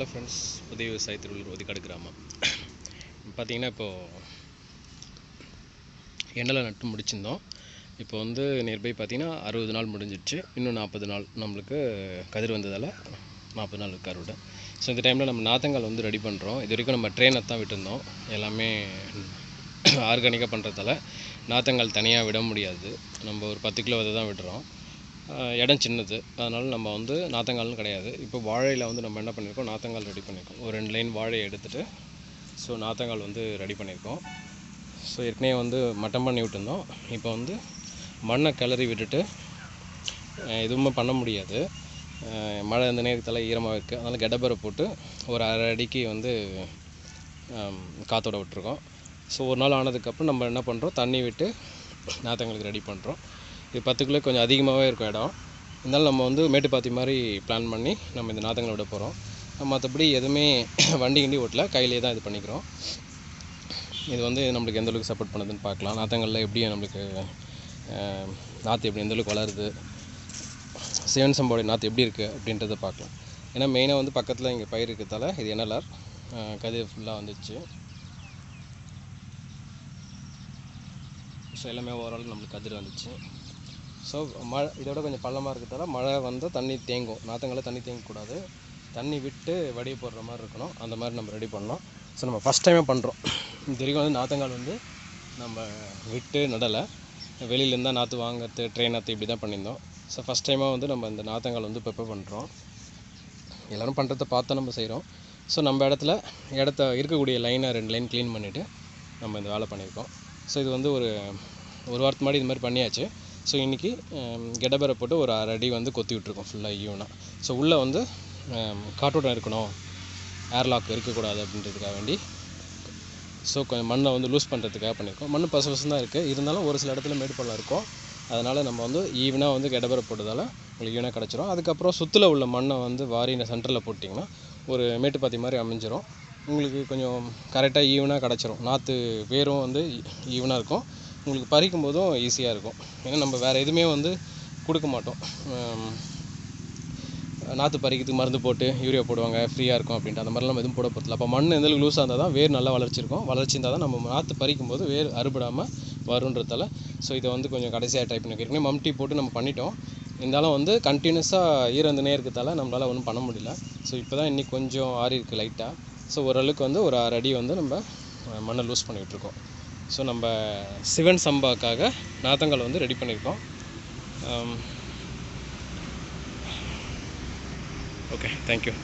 Hello friends புதிய விவசாய திருவள்ளூர் ஒதுக்காடு கிராமம் பார்த்தீங்கன்னா இப்போது எண்ணெயில் நட்டு முடிச்சிருந்தோம். இப்போ வந்து நியர்பை பார்த்தீங்கன்னா அறுபது நாள் முடிஞ்சிடுச்சு. இன்னும் நாற்பது நாள் நம்மளுக்கு கதிர் வந்ததால் நாற்பது நாள் இருக்கு அறுவடை ஸோ இந்த டைமில் நம்ம நாத்தங்கால் வந்து ரெடி பண்ணுறோம் இது வரைக்கும் நம்ம ட்ரெயினை தான் விட்டுருந்தோம். எல்லாமே ஆர்கானிக்காக பண்ணுறதால நாத்தங்கால் தனியாக விட முடியாது. நம்ம ஒரு பத்து கிலோ அதை தான் விடுறோம். இடம் சின்னது. அதனால் நம்ம வந்து நாத்தங்கால்னு கிடையாது. இப்போ வாழையில் வந்து நம்ம என்ன பண்ணியிருக்கோம் நாத்தங்கால் ரெடி பண்ணியிருக்கோம் ஒரு ரெண்டு லைன் வாழையை எடுத்துகிட்டு ஸோ நாத்தங்கால் வந்து ரெடி பண்ணியிருக்கோம் ஸோ ஏற்கனவே வந்து மட்டம் பண்ணி விட்டுருந்தோம். இப்போ வந்து மண்ணை கிளறி விட்டுட்டு எதுவுமே பண்ண முடியாது. மழை இந்த நேரத்தில் ஈரமாக இருக்குது அதனால் கெடபரை போட்டு ஒரு அரை அடிக்கு வந்து காற்றோட காத்தோட விட்டுருக்கோம். ஸோ ஒரு நாள் ஆனதுக்கப்புறம் நம்ம என்ன பண்ணுறோம் தண்ணி விட்டு நாத்தங்களுக்கு ரெடி பண்ணுறோம் இது பத்து கிலோ கொஞ்சம் அதிகமாகவே இருக்கும் இடம். இருந்தாலும் நம்ம வந்து மேட்டுப்பாத்தி மாதிரி பிளான் பண்ணி நம்ம இந்த நாதங்களை விட போகிறோம் மற்றபடி எதுவுமே வண்டி கிண்டி ஓட்டல. கையிலே தான் இது பண்ணிக்கிறோம். இது வந்து நம்மளுக்கு எந்த அளவுக்கு சப்போர்ட் பண்ணுதுன்னு பார்க்கலாம். நாத்தங்களில் எப்படி நம்மளுக்கு நாற்று எப்படி எந்த அளவுக்கு வளருது சிவன் சம்போடைய நாற்று எப்படி இருக்குது அப்படின்றத பார்க்கலாம். ஏன்னா மெயினாக வந்து பக்கத்தில் இங்கே பயிர் இருக்கிறதால இது என்எல்ஆர் கதிர் ஃபுல்லாக வந்துச்சு. ஸோ எல்லாமே ஓவரால் நம்மளுக்கு கதிர் வந்துச்சு. ஸோ மழை இதோட கொஞ்சம் பள்ளமாக இருக்கிறதால மழை வந்தால் தண்ணி தேங்கும். நாற்றங்களில் தண்ணி தேங்கக்கூடாது. தண்ணி விட்டு வடிய போடுற மாதிரி இருக்கணும். அந்த மாதிரி நம்ம ரெடி பண்ணோம் ஸோ நம்ம ஃபஸ்ட் டைமே பண்ணுறோம் இது வரைக்கும் வந்து நாற்றங்கால் வந்து நம்ம விட்டு நடலை. வெளியிலேருந்து தான் நாற்று வாங்குறது ட்ரெயின் நாற்று இப்படி தான் பண்ணியிருந்தோம். ஸோ ஃபஸ்ட் டைமாக வந்து நம்ம இந்த நாற்றங்கால் வந்து ப்ரிப்பேர் பண்ணுறோம் எல்லோரும் பண்ணுறத பார்த்து நம்ம செய்கிறோம் ஸோ நம்ம இடத்துல இடத்த இருக்கக்கூடிய லைனை ரெண்டு லைன் க்ளீன் பண்ணிவிட்டு நம்ம இந்த வேலை பண்ணியிருக்கோம். ஸோ இது வந்து ஒரு ஒரு வாரத்து முன்னாடி இது மாதிரி பண்ணியாச்சு. ஸோ இன்றைக்கி கெடபரை um, போட்டு ஒரு அரை அடி வந்து கொத்தி விட்ருக்கோம் ஃபுல்லாக ஈவனாக ஸோ உள்ளே வந்து um, காற்றோட்டம் இருக்கணும். ஏர்லாக் இருக்கக்கூடாது அப்படின்றதுக்காக வேண்டி. ஸோ கொஞ்சம் மண்ணை வந்து லூஸ் பண்ணுறதுக்காக பண்ணியிருக்கோம். மண் பசு பசு தான் இருக்குது இருந்தாலும் ஒரு சில இடத்துல மேடு பள்ளம் இருக்கும். அதனால் நம்ம வந்து ஈவனாக வந்து கெடபரை போட்டதால் உங்களுக்கு ஈவனாக கிடச்சிரும். அதுக்கப்புறம் சுற்றில் உள்ள மண்ணை வந்து வாரி சென்டரில் போட்டிங்கன்னா ஒரு மேட்டுப்பாத்தி மாதிரி அமைஞ்சிரும். உங்களுக்கு கொஞ்சம் கரெக்டாக ஈவனாக கிடச்சிரும். நாற்று வேரும் வந்து e-, ஈவனாக இருக்கும். உங்களுக்கு பறிக்கும் போதும் ஈஸியாக இருக்கும். ஏன்னா நம்ம வேறு எதுவுமே வந்து கொடுக்க மாட்டோம். நாற்று பறிக்கிறதுக்கு மருந்து போட்டு யூரியா போடுவாங்க ஃப்ரீயாக இருக்கும் அப்படின்ட்டு. அந்த மாதிரிலாம் நம்ம எதுவும் போட போகிறதில்ல அப்போ மண் எந்த லூஸாக இருந்தால் தான் வேர் நல்லா வளர்ச்சி இருக்கும். வளர்ச்சி இருந்தால் தான் நம்ம நாற்று பறிக்கும் போது வேர் அறுபடாமல் வருன்றதால. ஸோ இதை வந்து கொஞ்சம் கடைசியாக ட்ரை பண்ணி ஏற்கனவே மம்டி போட்டு நம்ம பண்ணிட்டோம். இருந்தாலும் வந்து கண்டினியூஸாக ஈரந்துனே இருக்கிறதால நம்மளால் ஒன்றும் பண்ண முடியல. ஸோ இப்போ தான் இன்றைக்கி கொஞ்சம் ஆறி இருக்குது லைட்டாக ஸோ ஓரளவுக்கு வந்து ஒரு அரை அடி வந்து நம்ம மண்ணை லூஸ் பண்ணிகிட்ருக்கோம் ஸோ நம்ம சிவன் சம்பாக்காக நாத்தங்கள் வந்து ரெடி பண்ணியிருக்கோம் ஓகே um, தேங்க்யூ